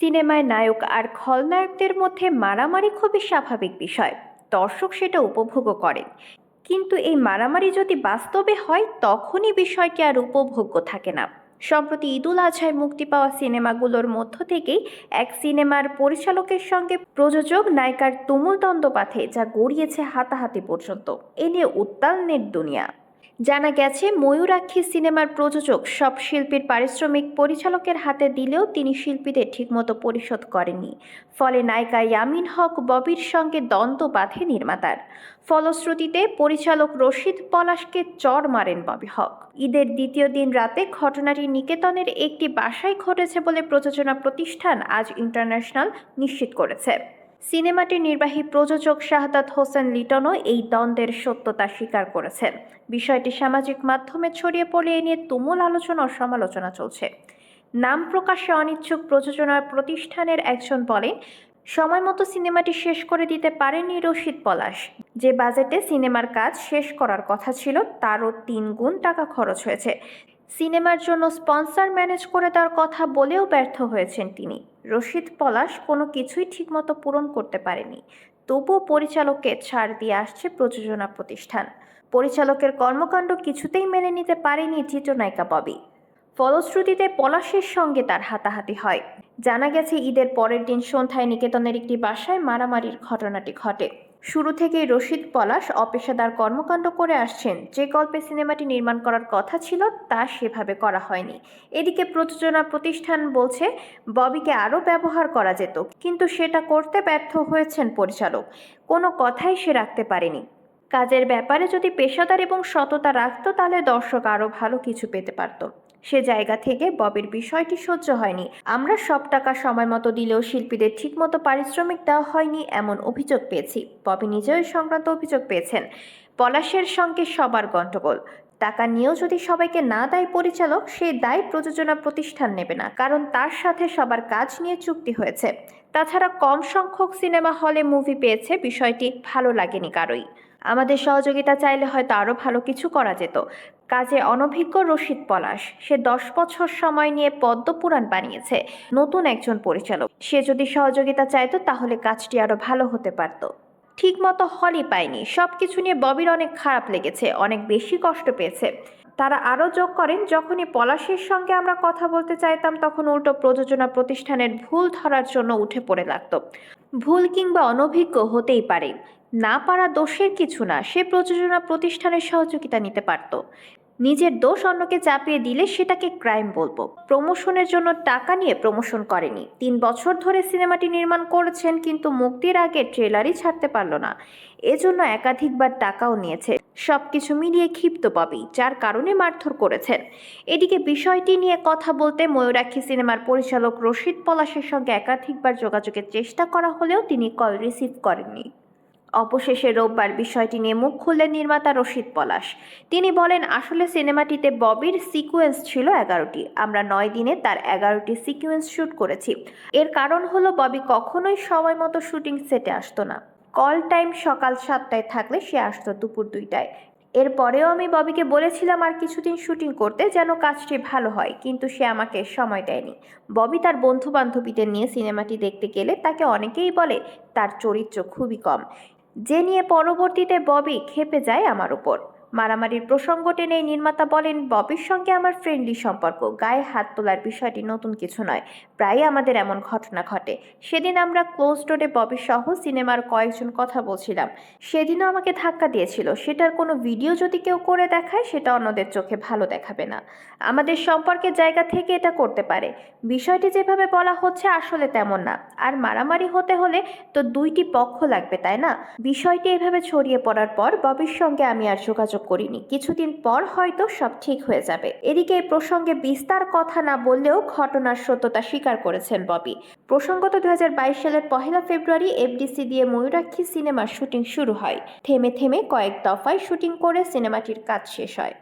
সিনেমায় নায়ক আর খলনায়কদের মধ্যে মারামারি খুবই স্বাভাবিক বিষয়। দর্শক সেটা উপভোগও করেন। কিন্তু এই মারামারি যদি বাস্তবে হয়, তখনই বিষয়টি আর উপভোগ্য থাকে না। সম্প্রতি ঈদুল আজহায় মুক্তি পাওয়া সিনেমাগুলোর মধ্য থেকেই এক সিনেমার পরিচালকের সঙ্গে প্রযোজক নায়িকার তুমুল দ্বন্দ্বপাথে যা গড়িয়েছে হাতাহাতি পর্যন্ত। এ নিয়ে উত্তাল নেট দুনিয়া। জানা গেছে, ময়ূরাক্ষী সিনেমার প্রযোজক সব শিল্পীর পারিশ্রমিক পরিচালকের হাতে দিলেও তিনি শিল্পীদের ঠিকমতো পরিশোধ করেননি। ফলে নায়িকা ইয়ামিন হক, ববির সঙ্গে দ্বন্দ্ব বাঁধে নির্মাতার। ফলশ্রুতিতে, পরিচালক রশিদ পলাশকে চর মারেন ববি হক। ঈদের দ্বিতীয় দিন রাতে ঘটনাটি নিকেতনের একটি বাসায় ঘটেছে বলে প্রযোজনা প্রতিষ্ঠান আজ ইন্টারন্যাশনাল নিশ্চিত করেছে। সিনেমাটির নির্বাহী প্রযোজক শাহাদাত হোসেন লিটনও এই দ্বন্দ্বের সত্যতা স্বীকার করেছেন। বিষয়টি সামাজিক মাধ্যমে ছড়িয়ে পড়ে এ নিয়ে তুমুল আলোচনা ও সমালোচনা চলছে। নাম প্রকাশে অনিচ্ছুক প্রযোজনা প্রতিষ্ঠানের একজন বলেন, সময় মতো সিনেমাটি শেষ করে দিতে পারেনি রশিদ পলাশ। যে বাজেটে সিনেমার কাজ শেষ করার কথা ছিল, তারও তিন গুণ টাকা খরচ হয়েছে। সিনেমার জন্য স্পন্সর ম্যানেজ করে দেওয়ার কথা বলেও ব্যর্থ হয়েছেন তিনি। রশিদ পলাশ কোনো কিছুই ঠিকমতো পূরণ করতে পারেনি। তবুও পরিচালককে ছাড় দিয়ে আসছে প্রযোজনা প্রতিষ্ঠান। পরিচালকের কর্মকাণ্ড কিছুতেই মেনে নিতে পারেনি চিত্রনায়িকা ববি। ফলশ্রুতিতে পলাশের সঙ্গে তার হাতাহাতি হয়। জানা গেছে, ঈদের পরের দিন সন্ধ্যায় নিকেতনের একটি বাসায় মারামারির ঘটনাটি ঘটে। শুরু থেকেই রশিদ পলাশ অপেশাদার কর্মকাণ্ড করে আসছেন। যে গল্পে সিনেমাটি নির্মাণ করার কথা ছিল, তা সেভাবে করা হয়নি। এদিকে প্রযোজনা প্রতিষ্ঠান বলছে, ববিকে আরও ব্যবহার করা যেত, কিন্তু সেটা করতে ব্যর্থ হয়েছেন পরিচালক। কোনো কথাই সে রাখতে পারেনি। কাজের ব্যাপারে যদি পেশাদার এবং সততা রাখত, তাহলে দর্শক আরও ভালো কিছু পেতে পারত। সে জায়গা থেকে ববির বিষয়টি সহ্য হয়নি। আমরা সব টাকা সময় মতো দিলেও শিল্পীদের ঠিকমতো পারিশ্রমিক দেওয়া হয়নি এমন অভিযোগ পেয়েছি। ববি নিজেও সংক্রান্ত অভিযোগ পেয়েছেন। পলাশের সঙ্গে সবার গণ্ডগোল। টাকা নিয়েও যদি সবাইকে না দেয় পরিচালক সেই দায় প্রযোজনা প্রতিষ্ঠান নেবে না, কারণ তার সাথে সবার কাজ নিয়ে চুক্তি হয়েছে। তাছাড়া কম সংখ্যক সিনেমা হলে মুভি পেয়েছে, বিষয়টি ভালো লাগেনি কারোই। আমাদের সহযোগিতা চাইলে হয়তো আরও ভালো কিছু করা যেত। কাজে অনভিজ্ঞ রশিদ পলাশ, সে দশ বছর সময় নিয়ে পদ্ম পুরাণ বানিয়েছে, নতুন একজন পরিচালক। সে যদি সহযোগিতা চাইতো, তাহলে কাজটি আরও ভালো হতে পারত। ঠিকমতো হলই পায়নি সব কিছু নিয়ে ববির অনেক খারাপ লেগেছে, অনেক বেশি কষ্ট পেয়েছে। তারা আরও যোগ করেন, যখনই পলাশের সঙ্গে আমরা কথা বলতে চাইতাম, তখন উল্টো প্রযোজনা প্রতিষ্ঠানের ভুল ধরার জন্য উঠে পড়ে লাগতো। ভুল কিংবা অনভিজ্ঞ হতেই পারে। না পারা দোষের কিছু না, সে প্রযোজনা প্রতিষ্ঠানের সহযোগিতা নিতে পারত। নিজের দোষ অন্যকে চাপিয়ে দিলে সেটাকে ক্রাইম বলব। প্রমোশনের জন্য টাকা নিয়ে প্রমোশন করেনি। তিন বছর ধরে সিনেমাটি নির্মাণ করেছেন কিন্তু মুক্তির আগে ট্রেলারই ছাড়তে পারল না। এজন্য একাধিকবার টাকাও নিয়েছে। সব কিছু মিলিয়ে ক্ষিপ্ত পাবি যার কারণে মারধর করেছেন। এদিকে বিষয়টি নিয়ে কথা বলতে ময়ূরাক্ষী সিনেমার পরিচালক রশিদ পলাশের সঙ্গে একাধিকবার যোগাযোগের চেষ্টা করা হলেও তিনি কল রিসিভ করেননি। অবশেষে রোববার বিষয়টি নিয়ে মুখ খুললেন নির্মাতা রশিদ পলাশ। তিনি বলেন, আসলে সিনেমাটিতে ববির সিকোয়েন্স ছিল এগারোটি। আমরা নয় দিনে তার এগারোটি সিকোয়েন্স শ্যুট করেছি। এর কারণ হলো, ববি কখনোই সময় মতো শুটিং সেটে আসতো না। কল টাইম সকাল সাতটায় থাকলে সে আসতো দুপুর দুইটায়। এরপরেও আমি ববিকে বলেছিলাম, আর কিছুদিন শুটিং করতে যেন কাজটি ভালো হয়। কিন্তু সে আমাকে সময় দেয়নি। ববি তার বন্ধু বান্ধবীদের নিয়ে সিনেমাটি দেখতে গেলে তাকে অনেকেই বলে, তার চরিত্র খুবই কম। যে নিয়ে পরবর্তীতে ববি ক্ষেপে যায় আমার উপর। মারামারির প্রসঙ্গ টেনে নির্মাতা বলেন, ববির সঙ্গে আমার ফ্রেন্ডলি সম্পর্ক, গায়ে হাত তোলার বিষয়টি নতুন কিছু নয়, প্রায়ই আমাদের এমন ঘটনা ঘটে। সেদিন আমরা ক্লোজ ডোরে ববির সহ সিনেমার কয়েকজন কথা বলছিলাম। সেদিনও আমাকে ধাক্কা দিয়েছিল। সেটার কোনো ভিডিও যদি কেউ করে দেখায়, সেটা অন্যদের চোখে ভালো দেখাবে না। আমাদের সম্পর্কের জায়গা থেকে এটা করতে পারে। বিষয়টি যেভাবে বলা হচ্ছে আসলে তেমন না। আর মারামারি হতে হলে তো দুইটি পক্ষ লাগবে, তাই না? বিষয়টি এভাবে ছড়িয়ে পড়ার পর ববির সঙ্গে আমি আর যোগাযোগ করিনি। কিছুদিন পর হয়তো সব ঠিক হয়ে যাবে। এদিকে এই প্রসঙ্গে বিস্তার কথা না বললেও ঘটনার সত্যতা স্বীকার করেছেন ববি। প্রসঙ্গত দু হাজার বাইশ সালের পহেলা ফেব্রুয়ারি এফডিসি দিয়ে ময়ূরাক্ষী সিনেমার শুটিং শুরু হয়। থেমে থেমে কয়েক দফায় শুটিং করে সিনেমাটির কাজ শেষ হয়।